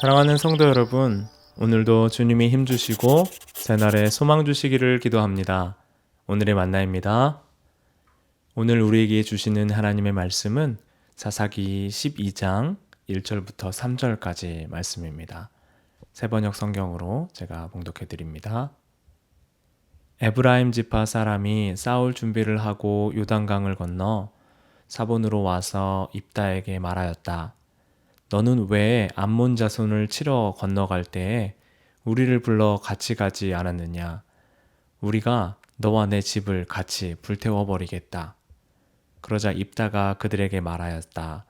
사랑하는 성도 여러분, 오늘도 주님이 힘 주시고 새날에 소망 주시기를 기도합니다. 오늘의 만나입니다. 오늘 우리에게 주시는 하나님의 말씀은 사사기 12장 1절부터 3절까지 말씀입니다. 세번역 성경으로 제가 봉독해 드립니다. 에브라임 지파 사람이 싸울 준비를 하고 요단강을 건너 사본으로 와서 입다에게 말하였다. 너는 왜 암몬 자손을 치러 건너갈 때에 우리를 불러 같이 가지 않았느냐? 우리가 너와 내 집을 같이 불태워 버리겠다. 그러자 입다가 그들에게 말하였다.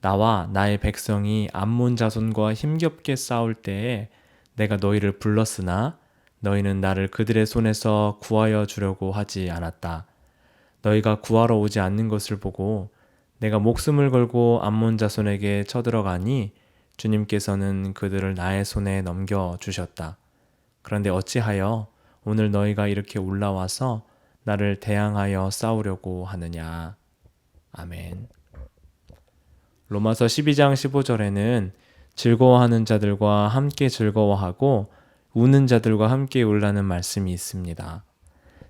나와 나의 백성이 암몬 자손과 힘겹게 싸울 때에 내가 너희를 불렀으나 너희는 나를 그들의 손에서 구하여 주려고 하지 않았다. 너희가 구하러 오지 않는 것을 보고 내가 목숨을 걸고 암몬 자손에게 쳐들어가니 주님께서는 그들을 나의 손에 넘겨 주셨다. 그런데 어찌하여 오늘 너희가 이렇게 올라와서 나를 대항하여 싸우려고 하느냐. 아멘. 로마서 12장 15절에는 즐거워하는 자들과 함께 즐거워하고 우는 자들과 함께 울라는 말씀이 있습니다.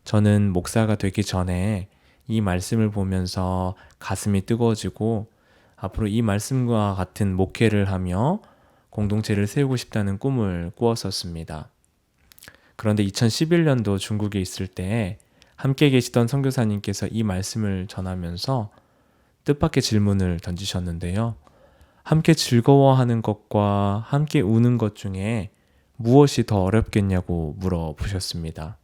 저는 목사가 되기 전에 이 말씀을 보면서 가슴이 뜨거워지고 앞으로 이 말씀과 같은 목회를 하며 공동체를 세우고 싶다는 꿈을 꾸었었습니다. 그런데 2011년도 중국에 있을 때 함께 계시던 선교사님께서 이 말씀을 전하면서 뜻밖의 질문을 던지셨는데요. 함께 즐거워하는 것과 함께 우는 것 중에 무엇이 더 어렵겠냐고 물어보셨습니다.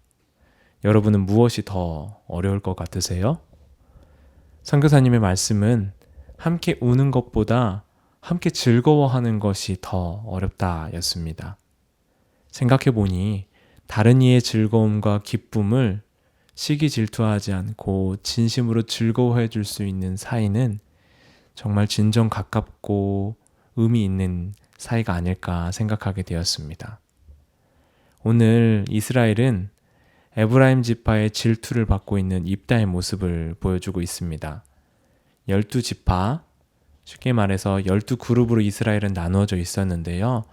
여러분은 무엇이 더 어려울 것 같으세요? 선교사님의 말씀은 함께 우는 것보다 함께 즐거워하는 것이 더 어렵다였습니다. 생각해 보니 다른 이의 즐거움과 기쁨을 시기 질투하지 않고 진심으로 즐거워해 줄 수 있는 사이는 정말 진정 가깝고 의미 있는 사이가 아닐까 생각하게 되었습니다. 오늘 이스라엘은 에브라임 지파의 질투를 받고 있는 입다의 모습을 보여주고 있습니다. 열두 지파, 쉽게 말해서 열두 그룹으로 이스라엘은 나누어져 있었는데요.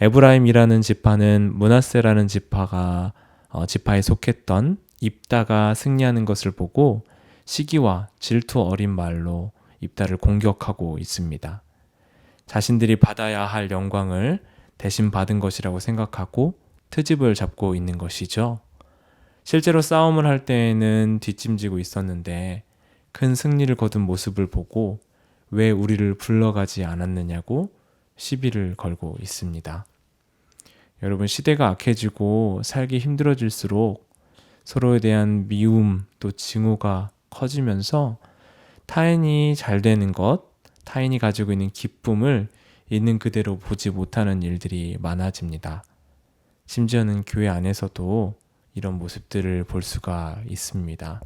에브라임이라는 지파는 문하세라는 지파가 어, 지파에 속했던 입다가 승리하는 것을 보고 시기와 질투 어린 말로 입다를 공격하고 있습니다. 자신들이 받아야 할 영광을 대신 받은 것이라고 생각하고 트집을 잡고 있는 것이죠. 실제로 싸움을 할 때에는 뒷짐지고 있었는데 큰 승리를 거둔 모습을 보고 왜 우리를 불러가지 않았느냐고 시비를 걸고 있습니다. 여러분, 시대가 악해지고 살기 힘들어질수록 서로에 대한 미움 또 증오가 커지면서 타인이 잘 되는 것, 타인이 가지고 있는 기쁨을 있는 그대로 보지 못하는 일들이 많아집니다. 심지어는 교회 안에서도 이런 모습들을 볼 수가 있습니다.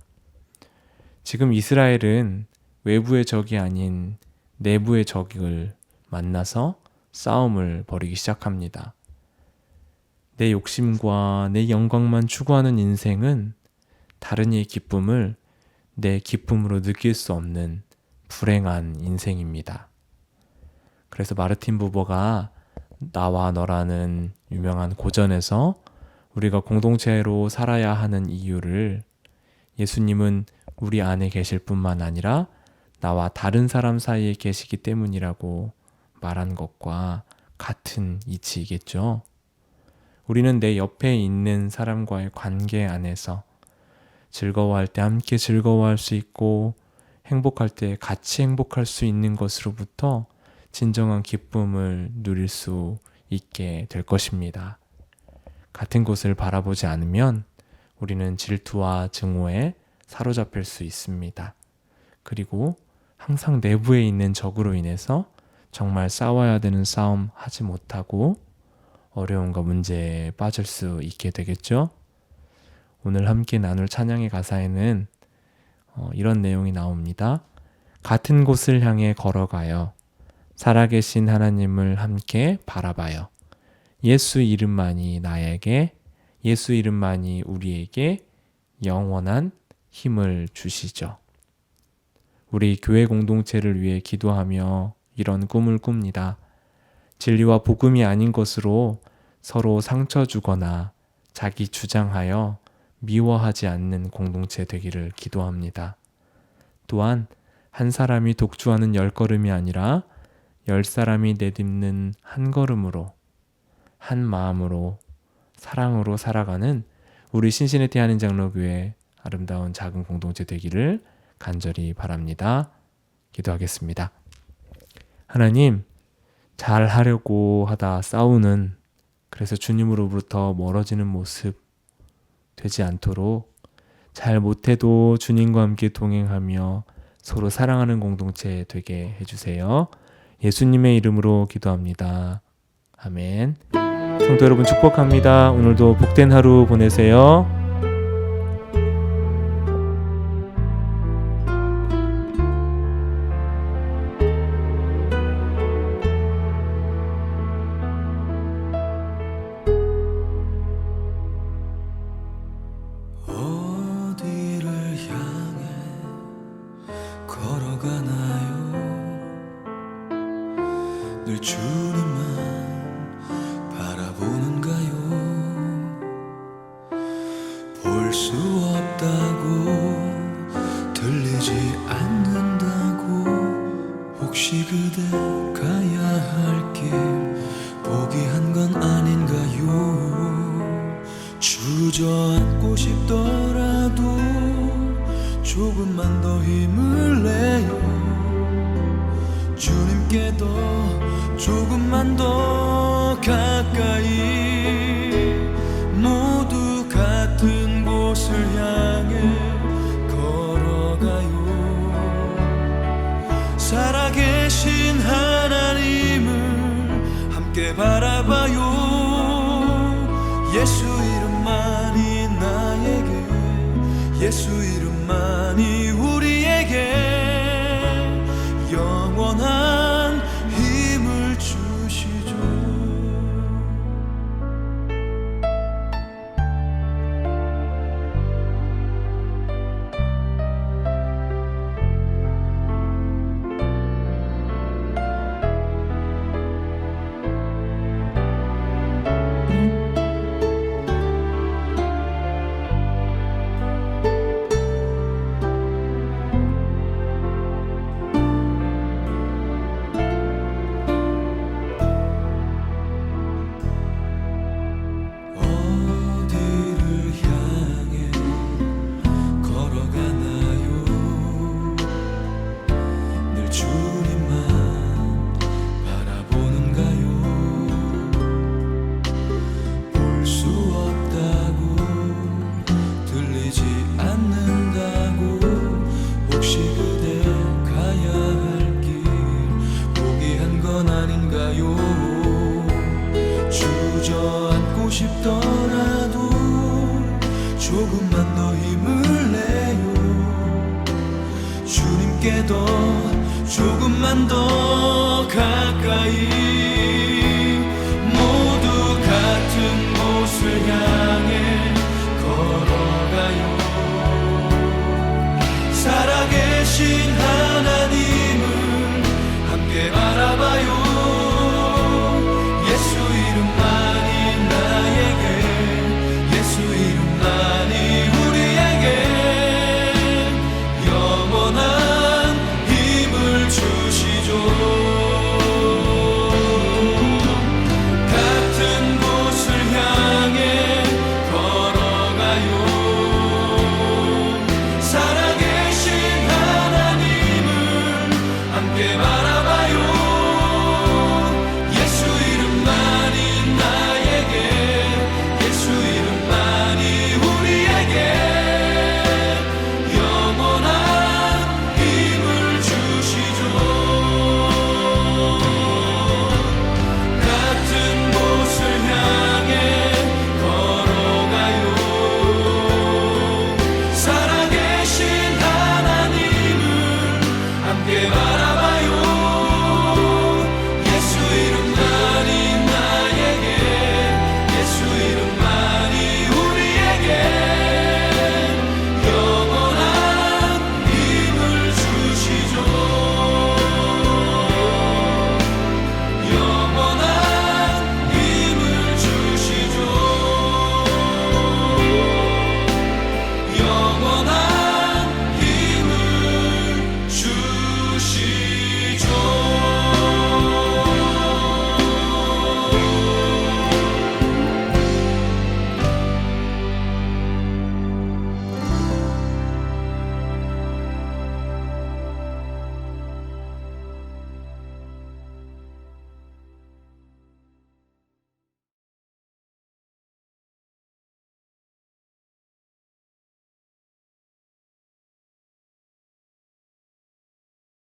지금 이스라엘은 외부의 적이 아닌 내부의 적을 만나서 싸움을 벌이기 시작합니다. 내 욕심과 내 영광만 추구하는 인생은 다른 이의 기쁨을 내 기쁨으로 느낄 수 없는 불행한 인생입니다. 그래서 마르틴 부버가 나와 너라는 유명한 고전에서 우리가 공동체로 살아야 하는 이유를 예수님은 우리 안에 계실 뿐만 아니라 나와 다른 사람 사이에 계시기 때문이라고 말한 것과 같은 이치이겠죠. 우리는 내 옆에 있는 사람과의 관계 안에서 즐거워할 때 함께 즐거워할 수 있고 행복할 때 같이 행복할 수 있는 것으로부터 진정한 기쁨을 누릴 수 있게 될 것입니다. 같은 곳을 바라보지 않으면 우리는 질투와 증오에 사로잡힐 수 있습니다. 그리고 항상 내부에 있는 적으로 인해서 정말 싸워야 되는 싸움 하지 못하고 어려움과 문제에 빠질 수 있게 되겠죠? 오늘 함께 나눌 찬양의 가사에는 어, 이런 내용이 나옵니다. 같은 곳을 향해 걸어가요. 살아계신 하나님을 함께 바라봐요. 예수 이름만이 나에게, 예수 이름만이 우리에게 영원한 힘을 주시죠. 우리 교회 공동체를 위해 기도하며 이런 꿈을 꿉니다. 진리와 복음이 아닌 것으로 서로 상처 주거나 자기 주장하여 미워하지 않는 공동체 되기를 기도합니다. 또한 한 사람이 독주하는 열 걸음이 아니라 열 사람이 내딛는 한 걸음으로 한 마음으로 사랑으로 살아가는 우리 신신의 대한인 장로교회 아름다운 작은 공동체 되기를 간절히 바랍니다. 기도하겠습니다. 하나님, 잘 하려고 하다 싸우는 그래서 주님으로부터 멀어지는 모습 되지 않도록 잘 못해도 주님과 함께 동행하며 서로 사랑하는 공동체 되게 해주세요. 예수님의 이름으로 기도합니다. 아멘. 성도 여러분 축복합니다. 오늘도 복된 하루 보내세요. 볼 수 없다고 들리지 않는다고. 혹시 그대 가야 할 길 포기한 건 아닌가요? 주저앉고 싶더라도 조금만 더 힘을 내요. 주님께 더 조금만 더 가까이 예 조금만 더 힘을 내요. 주님께 더 조금만 더 가까이 함께 바라